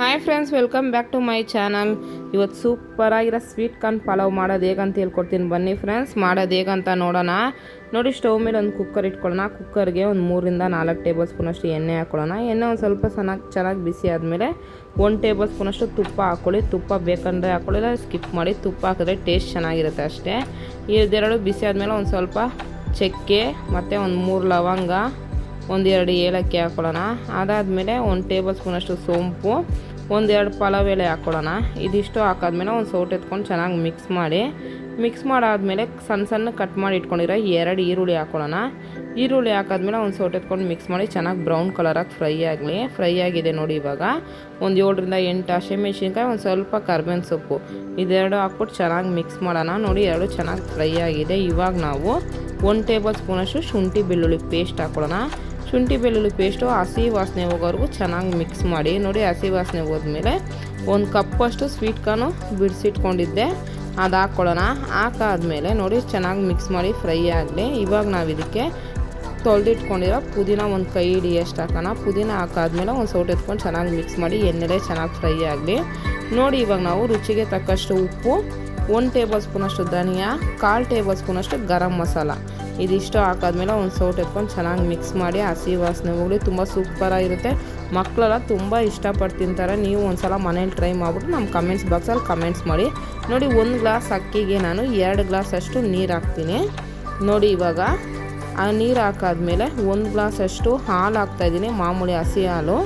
Hi friends welcome back to my channel ಇವತ್ತು ಸೂಪರಾಗಿರೋ sweet corn pulao ಮಾಡೋದು ಹೇಗಂತ ಹೇಳ್ಕೊಡ್ತೀನಿ ಬನ್ನಿ ಫ್ರೆಂಡ್ಸ್ ಮಾಡೋದು ಹೇಗಂತ ನೋಡೋಣ. ನೋಡಿ ಸ್ಟವ್ ಮೇಲೆ ಒಂದು ಕುಕ್ಕರ್ ಇಟ್ಕೊಳ್ಳೋಣ. ಕುಕ್ಕರ್ಗೆ ಒಂದು ಮೂರಿಂದ ನಾಲ್ಕು ಟೇಬಲ್ ಸ್ಪೂನಷ್ಟು ಎಣ್ಣೆ ಹಾಕ್ಕೊಳ್ಳೋಣ ಎಣ್ಣೆ ಒಂದು ಸ್ವಲ್ಪ ಚೆನ್ನಾಗಿ ಚೆನ್ನಾಗಿ ಬಿಸಿ ಆದಮೇಲೆ ಒಂದು ಟೇಬಲ್ ಸ್ಪೂನಷ್ಟು ತುಪ್ಪ ಹಾಕ್ಕೊಳ್ಳಿ ತುಪ್ಪ ಬೇಕಂದರೆ ಹಾಕ್ಕೊಳ್ಳಿಲ್ಲ ಸ್ಕಿಪ್ ಮಾಡಿ ತುಪ್ಪ ಹಾಕಿದ್ರೆ ಟೇಸ್ಟ್ ಚೆನ್ನಾಗಿರುತ್ತೆ ಅಷ್ಟೇ. ಇದೆರಡು ಬಿಸಿ ಆದಮೇಲೆ ಒಂದು ಸ್ವಲ್ಪ ಚಕ್ಕೆ ಮತ್ತು ಒಂದು ಮೂರು ಲವಂಗ ಒಂದೆರಡು ಏಲಕ್ಕಿ ಹಾಕ್ಕೊಳ್ಳೋಣ ಅದಾದಮೇಲೆ ಒಂದು ಟೇಬಲ್ ಸ್ಪೂನಷ್ಟು ಸೋಂಪು ಒಂದೆರಡು ಪಲಾವ್ ಎಲೆ ಹಾಕ್ಕೊಳ್ಳೋಣ ಇದಿಷ್ಟು ಹಾಕಾದ್ಮೇಲೆ ಒಂದು ಸೌಟ್ ಎತ್ಕೊಂಡು ಚೆನ್ನಾಗಿ ಮಿಕ್ಸ್ ಮಾಡಿ. ಮಿಕ್ಸ್ ಮಾಡಾದಮೇಲೆ ಸಣ್ಣ ಸಣ್ಣ ಕಟ್ ಮಾಡಿ ಇಟ್ಕೊಂಡಿರೋ ಎರಡು ಈರುಳ್ಳಿ ಹಾಕ್ಕೊಳ್ಳೋಣ ಈರುಳ್ಳಿ ಹಾಕಾದ್ಮೇಲೆ ಒಂದು ಸೌಟ್ ಎತ್ಕೊಂಡು ಮಿಕ್ಸ್ ಮಾಡಿ ಚೆನ್ನಾಗಿ ಬ್ರೌನ್ ಕಲರಾಗಿ ಫ್ರೈ ಆಗಲಿ. ಫ್ರೈ ಆಗಿದೆ ನೋಡಿ ಇವಾಗ. ಒಂದು ಏಳರಿಂದ ಎಂಟು ಹಸಿಮೆಣ್ಸಿನ್ಕಾಯಿ ಒಂದು ಸ್ವಲ್ಪ ಕರ್ಬೇವಿನ ಸೊಪ್ಪು. ಇದೆರಡು ಹಾಕ್ಬಿಟ್ಟು ಚೆನ್ನಾಗಿ ಮಿಕ್ಸ್ ಮಾಡೋಣ. ನೋಡಿ ಎರಡು ಚೆನ್ನಾಗಿ ಫ್ರೈ ಆಗಿದೆ. ಇವಾಗ ನಾವು ಒಂದು ಟೇಬಲ್ ಸ್ಪೂನಷ್ಟು ಶುಂಠಿ ಬೆಳ್ಳುಳ್ಳಿ ಪೇಸ್ಟ್ ಹಾಕ್ಕೊಳ್ಳೋಣ ಶುಂಠಿ ಬೆಳ್ಳುಳ್ಳಿ ಪೇಸ್ಟು, ಹಸಿ ವಾಸನೆ ಹೋಗೋವರೆಗೂ ಚೆನ್ನಾಗಿ ಮಿಕ್ಸ್ ಮಾಡಿ. ನೋಡಿ, ಹಸಿ ವಾಸನೆ ಹೋದ್ಮೇಲೆ ಒಂದು ಕಪ್ಪಷ್ಟು ಸ್ವೀಟ್ ಕಾರ್ನು ಬಿಡಿಸಿಟ್ಕೊಂಡಿದ್ದೆ. ಅದು ಹಾಕ್ಕೊಳ್ಳೋಣ. ಹಾಕಾದ್ಮೇಲೆ ನೋಡಿ, ಚೆನ್ನಾಗಿ ಮಿಕ್ಸ್ ಮಾಡಿ ಫ್ರೈ ಆಗಲಿ. ಇವಾಗ ನಾವು ಇದಕ್ಕೆ ತೊಳೆದಿಟ್ಕೊಂಡಿರೋ ಪುದೀನ ಒಂದು ಕೈ ಹಿಡಿಯಷ್ಟು ಹಾಕೋಣ. ಪುದೀನ ಹಾಕಾದ್ಮೇಲೆ ಒಂದು ಸೌಟ್ ಎತ್ಕೊಂಡು ಚೆನ್ನಾಗಿ ಮಿಕ್ಸ್ ಮಾಡಿ ಎಣ್ಣೆಲೆ ಚೆನ್ನಾಗಿ ಫ್ರೈ ಆಗಲಿ. ನೋಡಿ, ಇವಾಗ ನಾವು ರುಚಿಗೆ ತಕ್ಕಷ್ಟು ಉಪ್ಪು ಒಂದು ಟೇಬಲ್ ಸ್ಪೂನಷ್ಟು ಧನಿಯಾ, ಕಾಲು ಟೇಬಲ್ ಸ್ಪೂನಷ್ಟು ಗರಂ ಮಸಾಲ. ಇದಿಷ್ಟು ಹಾಕಾದ್ಮೇಲೆ ಒಂದು ಸೌಟ್ ಎತ್ಕೊಂಡು ಚೆನ್ನಾಗಿ ಮಿಕ್ಸ್ ಮಾಡಿ ಹಸಿ ವಾಸನೆ ಹೋಗಲಿ, ತುಂಬ ಸೂಪರಾಗಿರುತ್ತೆ ಮಕ್ಕಳೆಲ್ಲ ತುಂಬ ಇಷ್ಟಪಟ್ಟು ತಿಂತಾರೆ ನೀವು ಒಂದು ಸಲ ಮನೇಲಿ ಟ್ರೈ ಮಾಡಿಬಿಟ್ಟು ನಮ್ಮ ಕಮೆಂಟ್ಸ್ ಬಾಕ್ಸಲ್ಲಿ ಕಮೆಂಟ್ಸ್ ಮಾಡಿ. ನೋಡಿ, ಒಂದು ಗ್ಲಾಸ್ ಅಕ್ಕಿಗೆ ನಾನು ಎರಡು ಗ್ಲಾಸ್ ಅಷ್ಟು ನೀರು ಹಾಕ್ತೀನಿ. ನೋಡಿ ಇವಾಗ, ಆ ನೀರು ಹಾಕಾದ್ಮೇಲೆ ಒಂದು ಗ್ಲಾಸ್ ಅಷ್ಟು ಹಾಲು ಹಾಕ್ತಾಯಿದ್ದೀನಿ ಮಾಮೂಲಿ ಹಸಿ ಹಾಲು.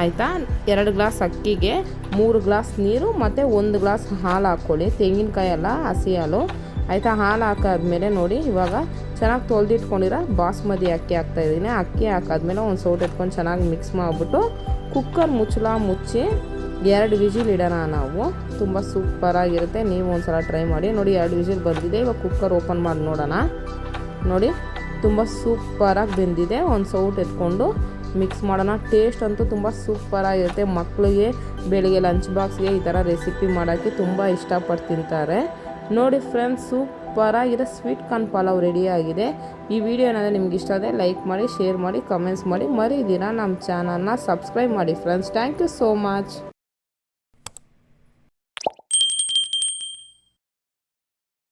ಆಯಿತಾ? ಎರಡು ಗ್ಲಾಸ್ ಅಕ್ಕಿಗೆ ಮೂರು ಗ್ಲಾಸ್ ನೀರು ಮತ್ತು ಒಂದು ಗ್ಲಾಸ್ ಹಾಲು ಹಾಕ್ಕೊಳ್ಳಿ. ತೆಂಗಿನಕಾಯಿ ಎಲ್ಲ ಹಸಿ ಹಾಲು. ಆಯಿತಾ? ಹಾಲು ಹಾಕಾದ್ಮೇಲೆ ನೋಡಿ, ಇವಾಗ ಚೆನ್ನಾಗಿ ತೊಳೆದಿಟ್ಕೊಂಡಿರೋ ಬಾಸ್ಮತಿ ಅಕ್ಕಿ ಹಾಕ್ತಾಯಿದ್ದೀನಿ ಅಕ್ಕಿ ಹಾಕಾದ್ಮೇಲೆ ಒಂದು ಸೌಟ್ ಇಟ್ಕೊಂಡು ಚೆನ್ನಾಗಿ ಮಿಕ್ಸ್ ಮಾಡಿಬಿಟ್ಟು ಕುಕ್ಕರ್ ಮುಚ್ಚಲ ಮುಚ್ಚಿ ಎರಡು ವಿಜಿಲ್ ಇಡೋಣ ನಾವು. ತುಂಬ ಸೂಪರಾಗಿರುತ್ತೆ ನೀವು ಒಂದು ಸಲ ಟ್ರೈ ಮಾಡಿ. ನೋಡಿ, ಎರಡು ವಿಜಿಲ್ ಬಂದಿದೆ. ಇವಾಗ ಕುಕ್ಕರ್ ಓಪನ್ ಮಾಡಿ ನೋಡೋಣ. ನೋಡಿ, ತುಂಬ ಸೂಪರಾಗಿ ಬೆಂದಿದೆ. ಒಂದು ಸೌಟ್ ಎತ್ಕೊಂಡು ಮಿಕ್ಸ್ ಮಾಡೋಣ. ಟೇಸ್ಟ್ ಅಂತೂ ತುಂಬ ಸೂಪರಾಗಿರುತ್ತೆ ಮಕ್ಕಳಿಗೆ ಬೆಳಿಗ್ಗೆ ಲಂಚ್ ಬಾಕ್ಸ್ಗೆ ಈ ಥರ ರೆಸಿಪಿ ಮಾಡೋಕ್ಕೆ ತುಂಬ ಇಷ್ಟಪಟ್ಟು ತಿಂತಾರೆ. ನೋಡಿ ಫ್ರೆಂಡ್ಸ್ ಸೂಪರಾಗಿರೋ ಸ್ವೀಟ್ ಕಾರ್ನ್ ಪಲಾವ್ ರೆಡಿಯಾಗಿದೆ ಈ ವಿಡಿಯೋ ಏನಾದರೂ ನಿಮ್ಗೆ ಇಷ್ಟ ಆದರೆ ಲೈಕ್ ಮಾಡಿ ಶೇರ್ ಮಾಡಿ ಕಮೆಂಟ್ಸ್ ಮಾಡಿ. ಮರಿದಿರ ನಮ್ಮ ಚಾನಲ್ನ ಸಬ್ಸ್ಕ್ರೈಬ್ ಮಾಡಿ friends thank you so much